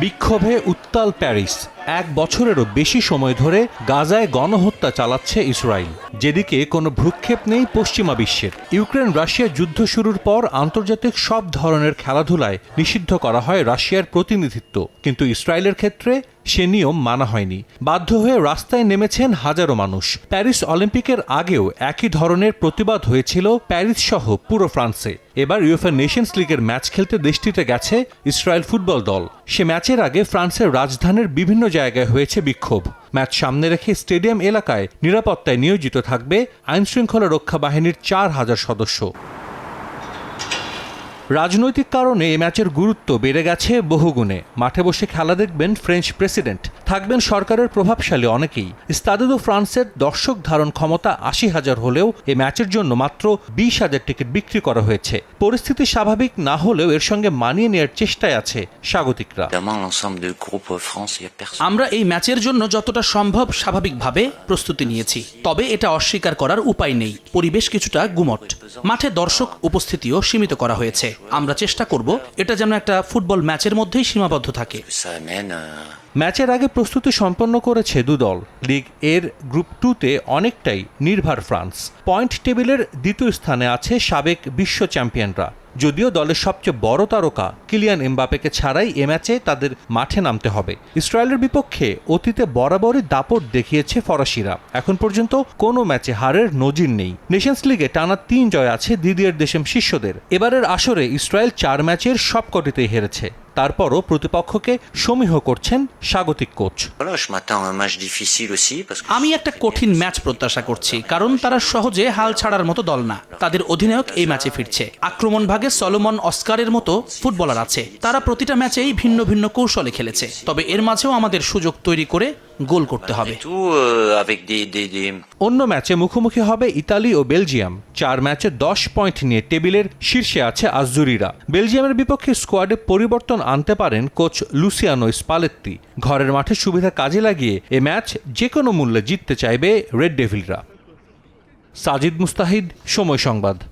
বিক্ষোভে উত্তাল প্যারিস। এক বছরেরও বেশি সময় ধরে গাজায় গণহত্যা চালাচ্ছে ইসরায়েল। যেদিকে কোনো ভ্রুক্ষেপ নেই পশ্চিমা বিশ্বের। ইউক্রেন রাশিয়া যুদ্ধ শুরুর পর আন্তর্জাতিক সব ধরনের খেলাধুলায় নিষিদ্ধ করা হয় রাশিয়ার প্রতিনিধিত্ব। কিন্তু ইসরায়েলের ক্ষেত্রে সে নিয়ম মানা হয়নি। বাধ্য হয়ে রাস্তায় নেমেছেন হাজারো মানুষ। প্যারিস অলিম্পিকের আগেও একই ধরনের প্রতিবাদ হয়েছিল প্যারিস সহ পুরো ফ্রান্সে। এবার ইউএফএ নেশনস লিগের ম্যাচ খেলতে দেশটিতে গেছে ইসরায়েল ফুটবল দল। সে ম্যাচের আগে ফ্রান্সের রাজধানীর বিভিন্ন জায়গায় হয়েছে বিক্ষোভ। ম্যাচ সামনে রেখে স্টেডিয়াম এলাকায় নিরাপত্তায় নিয়োজিত থাকবে আইনশৃঙ্খলা রক্ষা বাহিনীর চার হাজার সদস্য। রাজনৈতিক কারণে এ ম্যাচের গুরুত্ব বেড়ে গেছে বহুগুণে। মাঠে বসে খেলা দেখবেন ফ্রেঞ্চ প্রেসিডেন্ট থাকবেন সরকারের প্রভাবশালী অনেকেই। স্তাদেদো ফ্রান্সের দর্শক ধারণ ক্ষমতা আশি হাজার হলেও এ ম্যাচের জন্য মাত্র বিশ হাজার টিকিট বিক্রি করা হয়েছে। পরিস্থিতি স্বাভাবিক না হলেও এর সঙ্গে মানিয়ে নেওয়ার চেষ্টায় আছে স্বাগতিকরা. আমরা এই ম্যাচের জন্য যতটা সম্ভব স্বাভাবিকভাবে প্রস্তুতি নিয়েছি। তবে এটা অস্বীকার করার উপায় নেই। পরিবেশ কিছুটা গুমট। মাঠে দর্শক উপস্থিতিও সীমিত করা হয়েছে। আমরা চেষ্টা করব এটা যেন একটা ফুটবল ম্যাচের মধ্যেই সীমাবদ্ধ থাকে। ম্যাচের আগে প্রস্তুতি সম্পন্ন করেছে দুদল লিগ এর গ্রুপ টুতে অনেকটাই নির্ভর ফ্রান্স। পয়েন্ট টেবিলের দ্বিতীয় স্থানে আছে সাবেক বিশ্ব চ্যাম্পিয়নরা। যদিও দলের সবচেয়ে বড় তারকা কিলিয়ান এমবাপেকে ছাড়াই এ ম্যাচে তাদের মাঠে নামতে হবে। ইসরায়েলের বিপক্ষে অতীতে বরাবরই দাপট দেখিয়েছে ফরাসিরা। এখন পর্যন্ত কোনো ম্যাচে হারের নজির নেই। নেশনস লিগে টানা তিন জয় আছে দিদিয়ের দেশেম শিষ্যদের। এবারের আসরে ইসরায়েল চার ম্যাচের সবকটিতেই হেরেছে। তারপরও প্রতিপক্ষকে সমীহ করছেন স্বাগতিক কোচ। আমি একটা কঠিন ম্যাচ প্রত্যাশা করছি কারণ তারা সহজে হাল ছাড়ার মতো দল না। তাদের অধিনায়ক এই ম্যাচে ফিরছে। আক্রমণ ভাগে সলোমন অস্কারের মতো ফুটবলার আছে। তারা প্রতিটা ম্যাচেই ভিন্ন ভিন্ন কৌশলে খেলেছে। তবে এর মাঝেও আমাদের সুযোগ তৈরি করে গোল করতে হবে। Des, অন্য ম্যাচে মুখোমুখি হবে ইতালি ও বেলজিয়াম। চার ম্যাচে দশ পয়েন্ট নিয়ে টেবিলের শীর্ষে আছে আজুরিরা বেলজিয়ামের বিপক্ষে স্কোয়াডে পরিবর্তন আনতে পারেন কোচ লুসিয়ানো স্পালেত্তি। ঘরের মাঠে সুবিধা কাজে লাগিয়ে এ ম্যাচ যে কোনো মূল্যে জিততে চাইবে রেড ডেভিলরা। সাজিদ মুস্তাহিদ সময় সংবাদ।